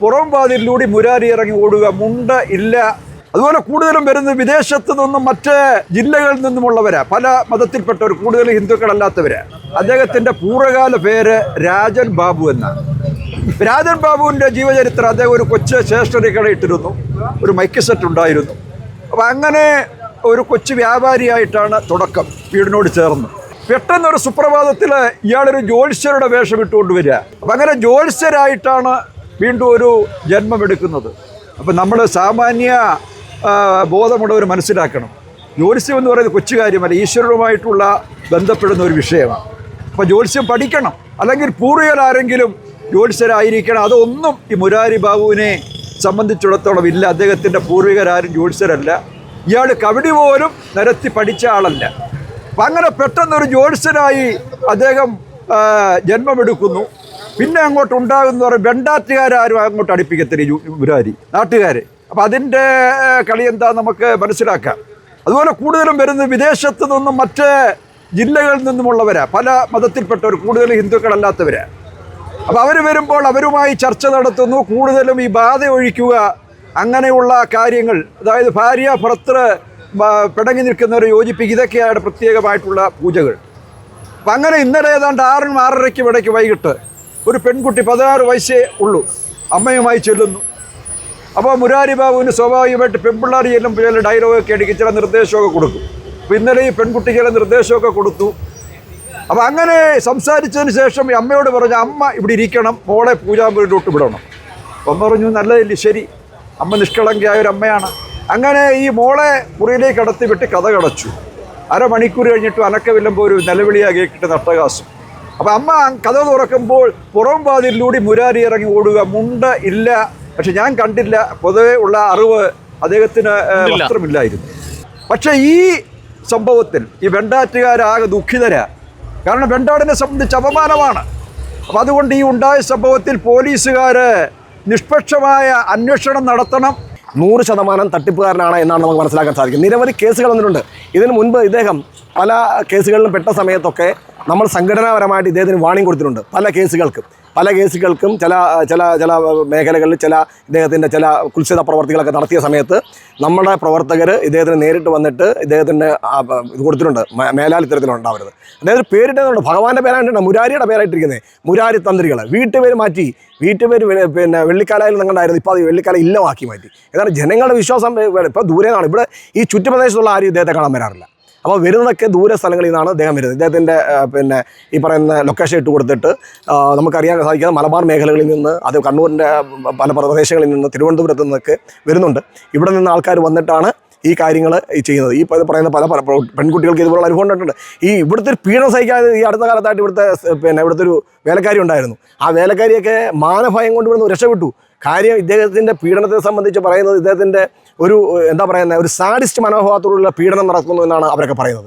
പുറം വാതിലിലൂടെ മുരാരി ഇറങ്ങി ഓടുക മുണ്ട ഇല്ല. അതുപോലെ കൂടുതലും വരുന്നത് വിദേശത്ത് നിന്നും മറ്റ് ജില്ലകളിൽ നിന്നുമുള്ളവരാ. പല മതത്തിൽപ്പെട്ടവർ കൂടുതൽ ഹിന്ദുക്കളല്ലാത്തവര്. അദ്ദേഹത്തിന്റെ പൂർവകാല പേര് രാജൻ ബാബു എന്നാണ്. രാജൻ ബാബുവിന്റെ ജീവചരിത്രം അദ്ദേഹം ഒരു കൊച്ചു സ്റ്റേഷനറി കട ഇട്ടിരുന്നു. ഒരു മൈക്ക് സെറ്റ് ഉണ്ടായിരുന്നു. അപ്പം അങ്ങനെ ഒരു കൊച്ചു വ്യാപാരിയായിട്ടാണ് തുടക്കം വീടിനോട് ചേർന്ന് പെട്ടെന്നൊരു സുപ്രഭാതത്തിൽ ഇയാളൊരു ജ്യോത്സ്യരുടെ വേഷം ഇട്ടുകൊണ്ട് വരിക. അപ്പം അങ്ങനെ ജ്യോത്സ്യരായിട്ടാണ് വീണ്ടും ഒരു ജന്മമെടുക്കുന്നത് അപ്പം നമ്മൾ സാമാന്യ ബോധമുള്ളവർ മനസ്സിലാക്കണം. ജ്യോത്സ്യം എന്ന് പറയുന്നത് കൊച്ചു കാര്യമല്ല ഈശ്വരനുമായിട്ടുള്ള ബന്ധപ്പെടുന്ന ഒരു വിഷയമാണ്. അപ്പോൾ ജ്യോത്സ്യം പഠിക്കണം. അല്ലെങ്കിൽ പൂർവികരാരെങ്കിലും ജ്യോത്സ്യരായിരിക്കണം അതൊന്നും ഈ മുരാരി ബാബുവിനെ സംബന്ധിച്ചിടത്തോളം ഇല്ല. അദ്ദേഹത്തിന്റെ പൂർവികരാരും ജ്യോത്സ്യരല്ല ഇയാൾ കവിടി പോലും നിരത്തി പഠിച്ച ആളല്ല. അപ്പം അങ്ങനെ പെട്ടെന്നൊരു ജ്യോത്സ്യനായി അദ്ദേഹം ജന്മമെടുക്കുന്നു. പിന്നെ അങ്ങോട്ട് ഉണ്ടാകുന്ന പറയും വെണ്ടാറ്റുകാരും അങ്ങോട്ട് അടുപ്പിക്കത്തില്ല ഗുരുവാരി നാട്ടുകാർ അപ്പം അതിന്റെ കളി എന്താ നമുക്ക് മനസ്സിലാക്കാം. അതുപോലെ കൂടുതലും വരുന്നത് വിദേശത്ത് നിന്നും മറ്റ് ജില്ലകളിൽ നിന്നുമുള്ളവരാ. പല മതത്തിൽപ്പെട്ടവർ കൂടുതൽ ഹിന്ദുക്കളല്ലാത്തവരാ. അപ്പോൾ അവർ വരുമ്പോൾ അവരുമായി ചർച്ച നടത്തുന്നു കൂടുതലും ഈ ബാധ ഒഴിക്കുക അങ്ങനെയുള്ള കാര്യങ്ങൾ. അതായത് ഭാര്യ ഭർത്തൃ പിടങ്ങി നിൽക്കുന്നവരെ യോജിപ്പിക്കുക ഇതൊക്കെയാണ് പ്രത്യേകമായിട്ടുള്ള പൂജകൾ. അപ്പം അങ്ങനെ ഇന്നലെ ഏതാണ്ട് ആറിനും ആറരയ്ക്കും ഇടയ്ക്ക് വൈകിട്ട് ഒരു പെൺകുട്ടി പതിനാറ് വയസ്സേ ഉള്ളൂ. അമ്മയുമായി ചെല്ലുന്നു. അപ്പോൾ മുരാരി ബാബുവിന് സ്വാഭാവികമായിട്ട് പെൺപിള്ളാർ ചെല്ലുമ്പോൾ ചില ഡയലോഗൊക്കെ അടിക്കും ചില നിർദ്ദേശമൊക്കെ കൊടുക്കും. അപ്പോൾ ഇന്നലെ ഈ പെൺകുട്ടി ചില നിർദ്ദേശമൊക്കെ കൊടുത്തു. അപ്പോൾ അങ്ങനെ സംസാരിച്ചതിന് ശേഷം ഈ അമ്മയോട് പറഞ്ഞു അമ്മ ഇവിടെ ഇരിക്കണം മോളെ പൂജാമ്പുരിലോട്ട് വിടണം. അപ്പം പറഞ്ഞു നല്ലതല്ലേ ശരി. അമ്മ നിഷ്കളങ്കയായ ഒരു അമ്മയാണ്. അങ്ങനെ ഈ മോളെ മുറിയിലേക്ക് കടത്തി വിട്ട് കഥ കടച്ചു. അരമണിക്കൂർ കഴിഞ്ഞിട്ട് അനക്കമില്ലുമ്പോൾ ഒരു നിലവിളിയാകെ കിട്ടുന്ന അട്ടകാശം അപ്പം അമ്മ കഥ തുറക്കുമ്പോൾ പുറം വാതിലിലൂടെ മുരാരി ഇറങ്ങി ഓടുക. മുണ്ട ഇല്ല. പക്ഷെ ഞാൻ കണ്ടില്ല. പൊതുവെ ഉള്ള അറിവ് അദ്ദേഹത്തിന് വസ്ത്രമില്ലായിരുന്നു. പക്ഷേ ഈ സംഭവത്തിൽ ഈ വെണ്ടാറ്റുകാരാകെ ദുഃഖിതരാ. കാരണം വെണ്ടാടിനെ സംബന്ധിച്ച് അപമാനമാണ്. അപ്പം അതുകൊണ്ട് ഈ ഉണ്ടായ സംഭവത്തിൽ പോലീസുകാർ നിഷ്പക്ഷമായ അന്വേഷണം നടത്തണം. നൂറ് ശതമാനം തട്ടിപ്പുകാരനാണ് എന്നാണ് നമുക്ക് മനസ്സിലാക്കാൻ സാധിക്കും. നിരവധി കേസുകൾ വന്നിട്ടുണ്ട്. ഇതിനു മുൻപ് ഇദ്ദേഹം പല കേസുകളിലും പെട്ട സമയത്തൊക്കെ നമ്മൾ സംഘടനാപരമായിട്ട് ഇദ്ദേഹത്തിന് വാണിംഗ് കൊടുത്തിട്ടുണ്ട്. പല കേസുകൾക്കും. പല കേസുകൾക്കും ചില ചില ചില മേഖലകളിൽ ചില ഇദ്ദേഹത്തിന്റെ ചില കുൽസിത പ്രവർത്തികളൊക്കെ നടത്തിയ സമയത്ത് നമ്മുടെ പ്രവർത്തകർ ഇദ്ദേഹത്തിന് നേരിട്ട് വന്നിട്ട് ഇദ്ദേഹത്തിന്റെ ആ, ഇത് കൊടുത്തിട്ടുണ്ട്. മേ- മേലാലിത്തരത്തിലുണ്ടാവരുത് അദ്ദേഹത്തിന് പേരിട്ടുണ്ട് ഭഗവാന്റെ പേരായിട്ടുണ്ട്. മുരാരിയുടെ പേരായിട്ടിരിക്കുന്നത് മുരാരി തന്ത്രികൾ വീട്ടുപേര് മാറ്റി. വീട്ടുപേര് പിന്നെ വെള്ളിക്കാലയിൽ നിങ്ങളുണ്ടായിരുന്നു ഇപ്പോൾ അത് വെള്ളിക്കാല ഇല്ലമാക്കി മാറ്റി. ഏതാണ് ജനങ്ങളുടെ വിശ്വാസം ഇപ്പോൾ ദൂരെ നിന്നാണ് ഇവിടെ ഈ ചുറ്റുപ്രദേശത്തുള്ള ആരും ഇദ്ദേഹത്തെ കാണാൻ വരാറില്ല. അപ്പോൾ വരുന്നതൊക്കെ ദൂര സ്ഥലങ്ങളിൽ നിന്നാണ് അദ്ദേഹം വരുന്നത്. ഇദ്ദേഹത്തിന്റെ പിന്നെ ഈ പറയുന്ന ലൊക്കേഷൻ ഇട്ട് കൊടുത്തിട്ട് നമുക്കറിയാൻ സാധിക്കുന്ന മലബാർ മേഖലകളിൽ നിന്ന് അത് കണ്ണൂരിന്റെ പല പ്രദേശങ്ങളിൽ നിന്ന് തിരുവനന്തപുരത്ത് നിന്നൊക്കെ വരുന്നുണ്ട്. ഇവിടെ നിന്ന് ആൾക്കാർ വന്നിട്ടാണ് ഈ കാര്യങ്ങൾ ചെയ്യുന്നത്. ഈ പറയുന്ന പല പെൺകുട്ടികൾക്ക് ഇതുപോലുള്ള അനുഭവം ഉണ്ടായിട്ടുണ്ട് ഈ ഇവിടുത്തെ ഒരു പീഡനം സഹിക്കാതെ ഈ അടുത്ത കാലത്തായിട്ട് ഇവിടുത്തെ പിന്നെ ഇവിടുത്തെ ഒരു വേലക്കാരി ഉണ്ടായിരുന്നു. ആ വേലക്കാരിയൊക്കെ മാനഭയം കൊണ്ട് ഇവിടുന്ന് രക്ഷപ്പെട്ടു. കാര്യം ഇദ്ദേഹത്തിന്റെ പീഡനത്തെ സംബന്ധിച്ച് പറയുന്നത് ഇദ്ദേഹത്തിന്റെ ഒരു എന്താ പറയുന്നത് ഒരു സാഡിസ്റ്റ് മനോഭാവത്തോടുള്ള പീഡനം നടക്കുന്നു എന്നാണ് അവരൊക്കെ പറയുന്നത്.